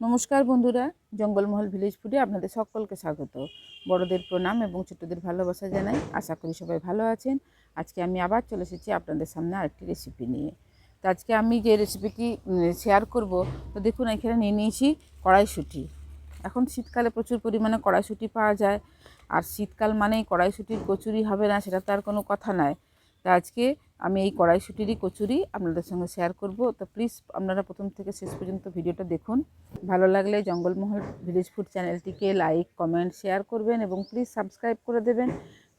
নমস্কার বন্ধুরা, জঙ্গলমহল ভিলেজ ফুডে আপনাদের সকলকে স্বাগত। বড়দের প্রণাম এবং ছোটদের ভালোবাসা জানাই। আশা করি সবাই ভালো আছেন। আজকে আমি আবার চলে এসেছি আপনাদের সামনে আরেকটি রেসিপি নিয়ে। তো আজকে আমি যে রেসিপিটি শেয়ার করব, তো দেখুন এখানে নিয়ে নিয়েছি কড়াইশুঁটি। এখন শীতকালে প্রচুর পরিমাণে কড়াইশুঁটি পাওয়া যায়। আর শীতকাল মানেই কড়াইশুঁটির কচুরি হবে না, সেটা তো আর কোনো কথা নয়। তা আজকে আমি এই কড়াইশুঁটিরই কচুরি আপনাদের সঙ্গে শেয়ার করব। তো প্লিজ আপনারা প্রথম থেকে শেষ পর্যন্ত ভিডিওটা দেখুন। ভালো লাগলে জঙ্গলমহল ভিলেজ ফুড চ্যানেলটিকে লাইক কমেন্ট শেয়ার করবেন এবং প্লিজ সাবস্ক্রাইব করে দেবেন।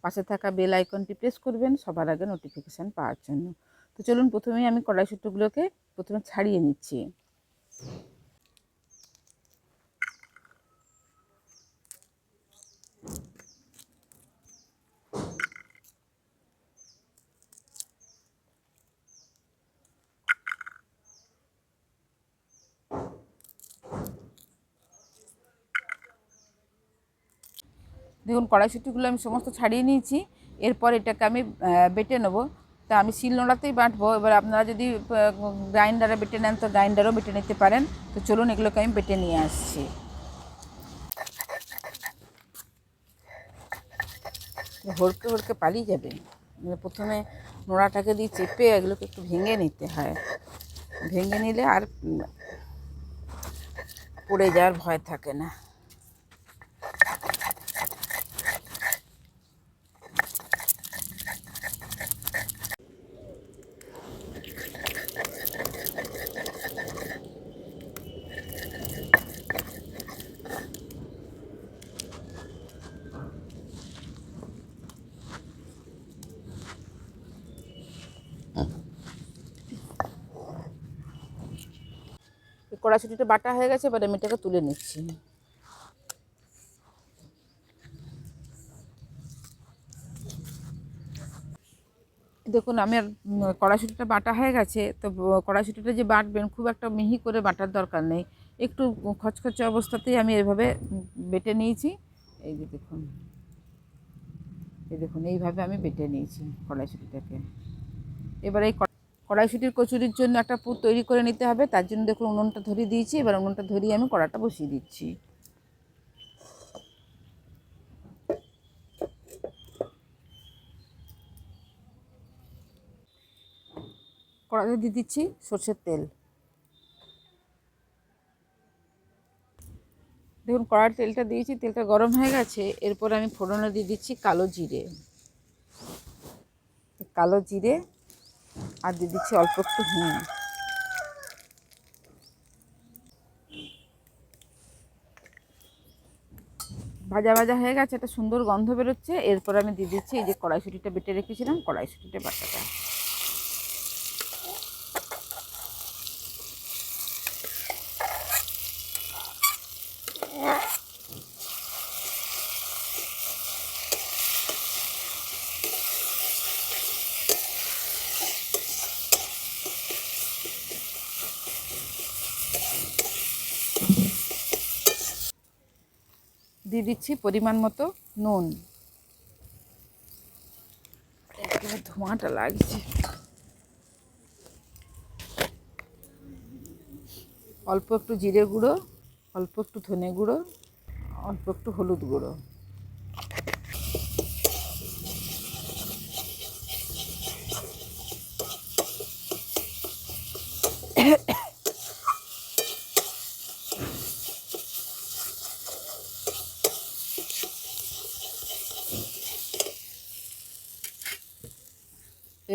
পাশে থাকা বেল আইকনটি প্রেস করবেন, সবার আগে নোটিফিকেশান পাওয়ার জন্য। তো চলুন প্রথমেই আমি কড়াইশুঁটিগুলোকে প্রথমে ছাড়িয়ে নিচ্ছি। দেখুন, কড়াইশুটিগুলো আমি সমস্ত ছাড়িয়ে নিয়েছি। এরপর এটাকে আমি বেটে নেব। তা আমি শিল নোড়াতেই বাটবো। এবার আপনারা যদি গ্রাইন্ডারে বেটে নেন, তো গ্রাইন্ডারও বেটে নিতে পারেন। তো চলুন, এগুলোকে আমি বেটে নিয়ে আসছি। হড়কে হড়কে পালিয়ে যাবে। মানে প্রথমে নোড়াটাকে দিয়ে চেপে এগুলোকে একটু ভেঙে নিতে হয়। ভেঙে নিলে আর পড়ে যাওয়ার ভয় থাকে না। এই কড়াইশুটিটা বাটা হয়ে গেছে, এবার আমি এটাকে তুলে নিচ্ছি। দেখুন, আমি আর কড়াইশুটিটা বাটা হয়ে গেছে, তো কড়াইশুটিটা যে বাটবেন, খুব একটা মিহি করে বাটার দরকার নেই। একটু খচখচে অবস্থাতেই আমি এভাবে বেটে নিয়েছি। এই যে দেখুন, এই দেখুন, এইভাবে আমি বেটে নিয়েছি কড়াইশুটিটাকে। এবার এই কড়াইশুটির কচুরির জন্য একটা পুর তৈরি করে নিতে হবে, তার জন্য দেখুন উনুনটা ধরিয়ে দিয়েছি, এবার উনুনটা ধরিয়ে আমি কড়াটা বসিয়ে দিচ্ছি। কড়াতে দিয়ে দিচ্ছি সর্ষের তেল। দেখুন কড়ার তেলটা দিয়েছি, তেলটা গরম হয়ে গেছে, এরপর আমি ফোড়নে দিয়ে দিচ্ছি কালো জিরে। কালো জিরে আর দিয়ে দিচ্ছি অল্প একটু হিং ভাজা ভাজা হয়ে গেছে, একটা সুন্দর গন্ধ বেরোচ্ছে। এরপর আমি দিয়ে দিচ্ছি এই যে কড়াইশুটিটা বেটে রেখেছিলাম, কড়াইশুটিটা বাটাটা। দিচ্ছি পরিমাণ মতো নুন। একেবারে ধোঁয়াটা লাগছে। অল্প একটু জিরে গুঁড়ো, অল্প একটু ধনে গুঁড়ো, অল্প একটু হলুদ গুঁড়ো।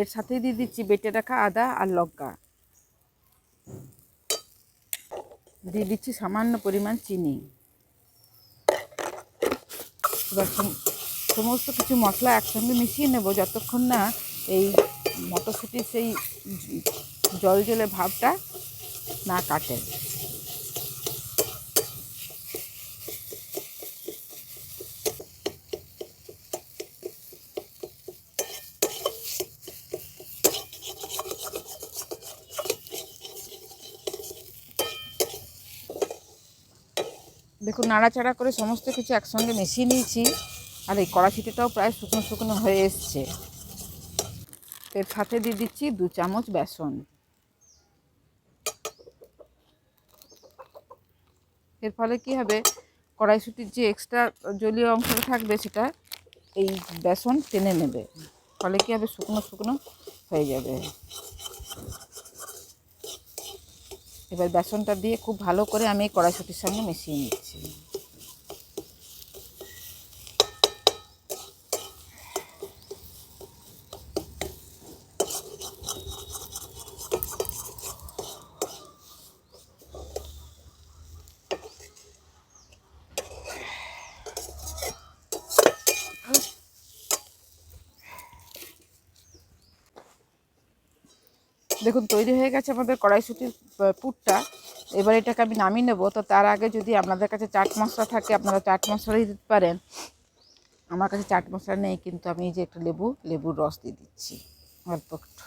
এর সাথেই দিয়ে দিচ্ছি বেটে রাখা আদা আর লঙ্কা। দিয়ে দিচ্ছি সামান্য পরিমাণ চিনি। এবার সমস্ত কিছু মশলা একসঙ্গে মিশিয়ে নেব যতক্ষণ না এই মটরশুঁটির সেই জল জলে ভাবটা না কাটে। দেখুন, নাড়াচাড়া করে সমস্ত কিছু একসঙ্গে মিশিয়ে নিয়েছি। আর এই কড়াশুটিটাও প্রায় শুকনো শুকনো হয়ে এসছে। এর সাথে দিয়ে দিচ্ছি দু চামচ বেসন। এর ফলে কি হবে? কড়াইশুটির যে এক্সট্রা জলীয় অংশটা থাকবে সেটা এই বেসন টেনে নেবে। ফলে কি হবে? শুকনো শুকনো হয়ে যাবে। এবার বেসনটা দিয়ে খুব ভালো করে আমি এই কড়াইশুটির সঙ্গে মিশিয়ে নিচ্ছি। দেখুন, তৈরি হয়ে গেছে আমাদের কড়াইশুটির পুরটা। এবার এটাকে আমি নামিয়ে নেব। তো তার আগে যদি আপনাদের কাছে চাট মশলা থাকে, আপনারা চাট মশলা দিতে পারেন। আমার কাছে চাট মশলা নেই, কিন্তু আমি এই যে একটু লেবু, লেবুর রস দিয়ে দিচ্ছি। অল্প একটু।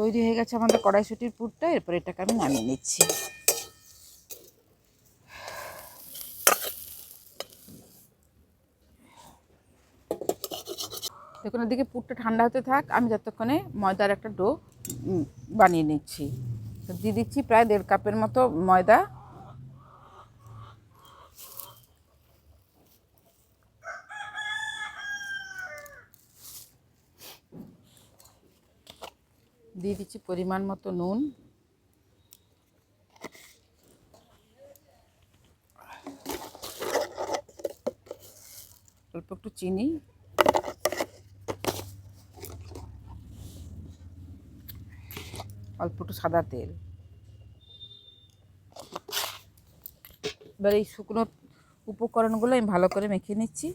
তৈরি হয়ে গেছে আমাদের কড়াইশুটির পুরটা। এরপর এটাকে আমি নামিয়ে নিচ্ছি। দেখুন এদিকে পুরটা ঠান্ডা হতে থাক, আমি যতক্ষণে ময়দার একটা ডো বানিয়ে নিচ্ছি। তো দিয়ে দিচ্ছি প্রায় দেড় কাপের মতো ময়দা। দিয়ে দিচ্ছি পরিমাণ মতো নুন। অল্প একটু চিনি। অল্প একটু সাদা তেল। এবার এই শুকনো উপকরণগুলো আমি ভালো করে মেখে নিচ্ছি।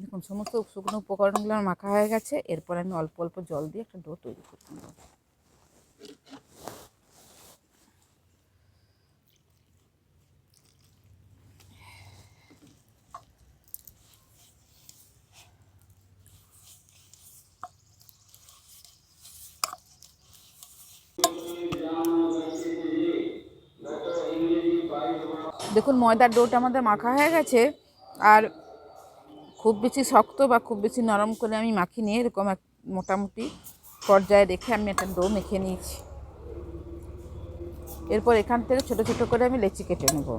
দেখুন, সমস্ত শুকনো উপকরণগুলো আমার মাখা হয়ে গেছে। এরপর আমি অল্প অল্প জল দিয়ে একটা ডো তৈরি করে দেখুন, ময়দার ডোটা আমাদের মাখা হয়ে গেছে আর খুব বেশি শক্ত বা খুব বেশি নরম করে আমি মাখি নিয়ে এরকম এক মোটামুটি পর্যায়ে রেখে আমি একটা ডো মেখে নিয়েছি। এরপর এখান থেকে ছোট ছোট করে আমি লেচি কেটে নেব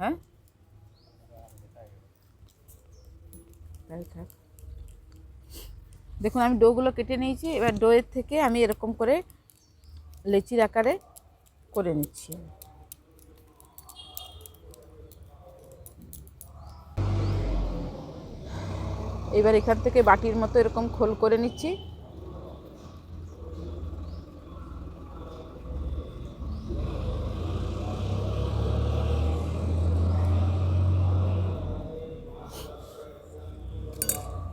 হ্যাঁ দেখুন, আমি ডোগুলো কেটে নিয়েছি, এবার ডোয়ের থেকে আমি এরকম করে লেচির আকারে করে নিচ্ছি। এবার এখান থেকে বাটির মতো এরকম খোল করে নিচ্ছি।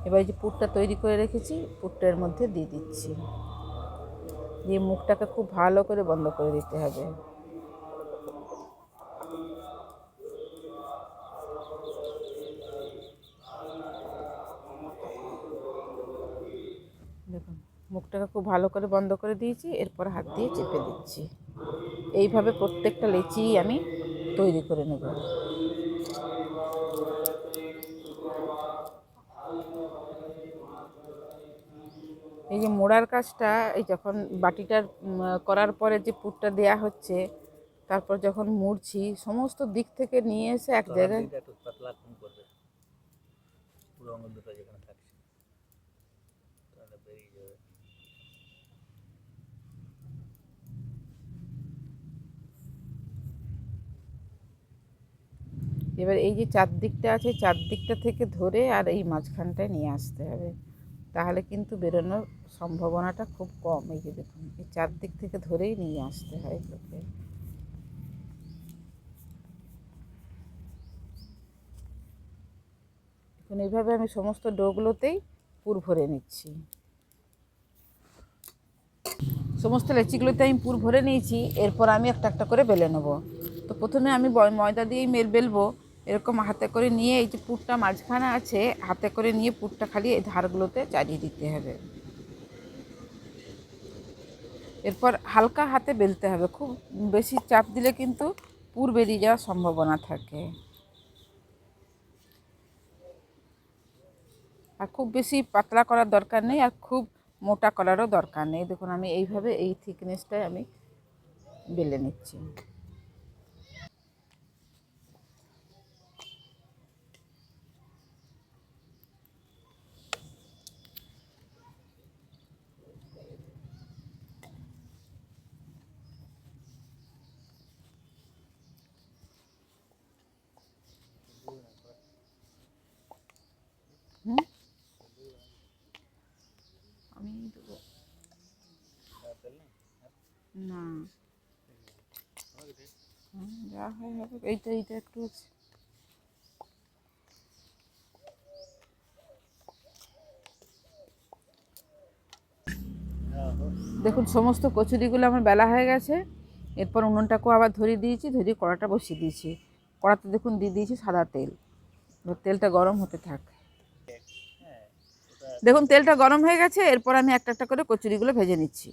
এবার যে পুরটা তৈরি করে রেখেছি, পুরটার মধ্যে দিয়ে দিচ্ছি। দিয়ে মুখটাকে খুব ভালো করে বন্ধ করে দিতে হবে। দেখুন, মুখটাকে খুব ভালো করে বন্ধ করে দিয়েছি, এরপর হাত দিয়ে চেপে দিচ্ছি। এইভাবে প্রত্যেকটা লেচি আমি তৈরি করে নেব। এই যে মোড়ার কাজটা এই যখন বাটিটার করার পরে যে পুরটা দেয়া হচ্ছে তারপর যখন মুড়ছি সমস্ত দিক থেকে নিয়ে এসে এক জায়গায় এবার এই যে চারদিকটা আছে চারদিকটা থেকে ধরে আর এই মাঝখানটায় নিয়ে আসতে হবে। তাহলে কিন্তু বেরোনোর সম্ভাবনাটা খুব কম। এই যে দেখুন, এই চারদিক থেকে ধরেই নিয়ে আসতে হয় এগুলোকে। দেখুন এইভাবে আমি সমস্ত ডোগুলোতেই পুর ভরে নিচ্ছি। সমস্ত লেচিগুলোতে আমি পুর ভরে নিয়েছি, এরপর আমি একটা একটা করে বেলে নেব। তো প্রথমে আমি ময়দা দিয়েই মেল বেলবো। এরকম হাতে করে নিয়ে এই যে পুরটা মাঝখানে আছে, হাতে করে নিয়ে পুরটা খালি এই ধারগুলোতে চালিয়ে দিতে হবে। এরপর হালকা হাতে বেলতে হবে। খুব বেশি চাপ দিলে কিন্তু পুর বেরিয়ে যাওয়ার সম্ভাবনা থাকে। আর খুব বেশি পাতলা করার দরকার নেই আর খুব মোটা করারও দরকার নেই। দেখুন, আমি এইভাবে এই থিকনেসটাই আমি বেলে নিচ্ছি। না। যা হয় হবে। এইটা এইটা একটু দেখুন, সমস্ত কচুরিগুলো আমার বেলা হয়ে গেছে। এরপর উনুনটাকেও আবার ধরিয়ে দিয়েছি, ধরিয়ে কড়াটা বসিয়ে দিয়েছি। কড়াতে দেখুন দিয়ে দিয়েছি সাদা তেল। তেলটা গরম হতে থাক। দেখুন, তেলটা গরম হয়ে গেছে, এরপর আমি একটা একটা করে কচুরিগুলো ভেজে নিচ্ছি।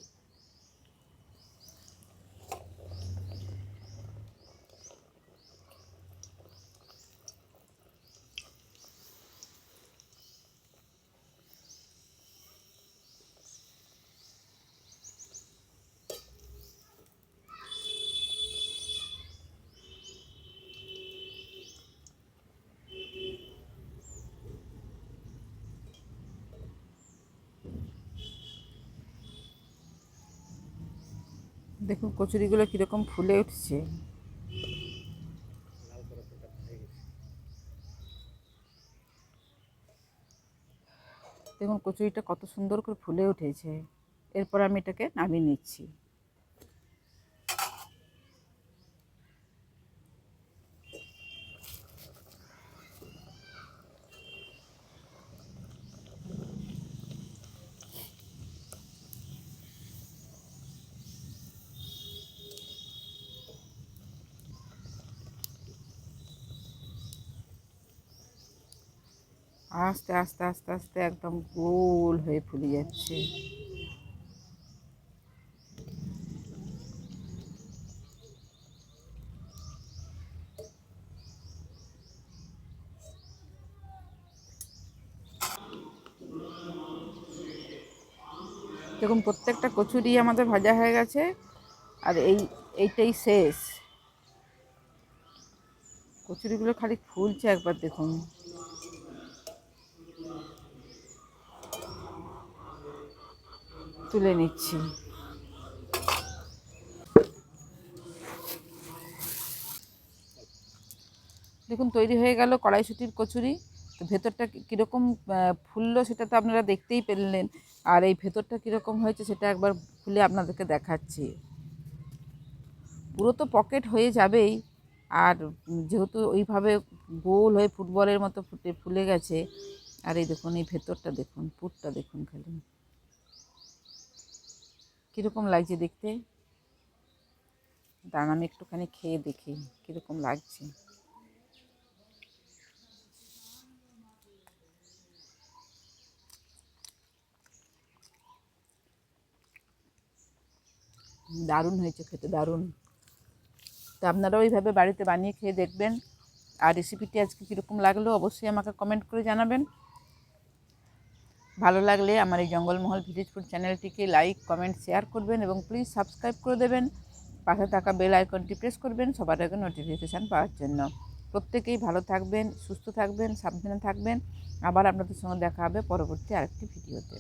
দেখুন কচুরিগুলো কীরকম ফুলে উঠছে। দেখুন কচুরিটা কত সুন্দর করে ফুলে উঠেছে। এরপর আমি এটাকে নামিয়ে নিচ্ছি। আস্তে আস্তে আস্তে আস্তে একদম গোল হয়ে ফুলে যাচ্ছে। দেখুন, প্রত্যেকটা কচুরি আমাদের ভাজা হয়ে গেছে, আর এই, এইটাই শেষ। কচুরিগুলো খালি ফুলছে একবার দেখুন। তুলে নিচ্ছি। দেখুন, তৈরি হয়ে গেল কড়াইশুটির কচুরি। তো ভেতরটা কীরকম ফুললো সেটা তো আপনারা দেখতেই পেলেন। আর এই ভেতরটা কীরকম হয়েছে সেটা একবার খুলে আপনাদেরকে দেখাচ্ছি। পুরো তো পকেট হয়ে যাবেই। আর যেহেতু ওইভাবে গোল হয়ে ফুটবলের মতো ফুটে ফুলে গেছে, আর এই দেখুন, এই ভেতরটা দেখুন, পুরটা দেখুন খালি। কীরকম লাগছে দেখতে? দাঁড়ান, আমি একটুখানি খেয়ে দেখি কীরকম লাগছে। দারুণ হয়েছে খেতে, দারুণ। তো আপনারাও এইভাবে বাড়িতে বানিয়ে খেয়ে দেখবেন। আর রেসিপিটি আজকে কীরকম লাগল অবশ্যই আমাকে কমেন্ট করে জানাবেন। ভালো লাগলে আমার এই জঙ্গলমহল ভিলেজ ফুড চ্যানেলটিকে লাইক, কমেন্ট, শেয়ার করবেন এবং প্লিজ সাবস্ক্রাইব করে দেবেন। পাশে থাকা বেল আইকনটি প্রেস করবেন সবার আগে নোটিফিকেশান পাওয়ার জন্য। প্রত্যেকেই ভালো থাকবেন, সুস্থ থাকবেন, সাবধানে থাকবেন। আবার আপনাদের সঙ্গে দেখা হবে পরবর্তী আরেকটি ভিডিওতে।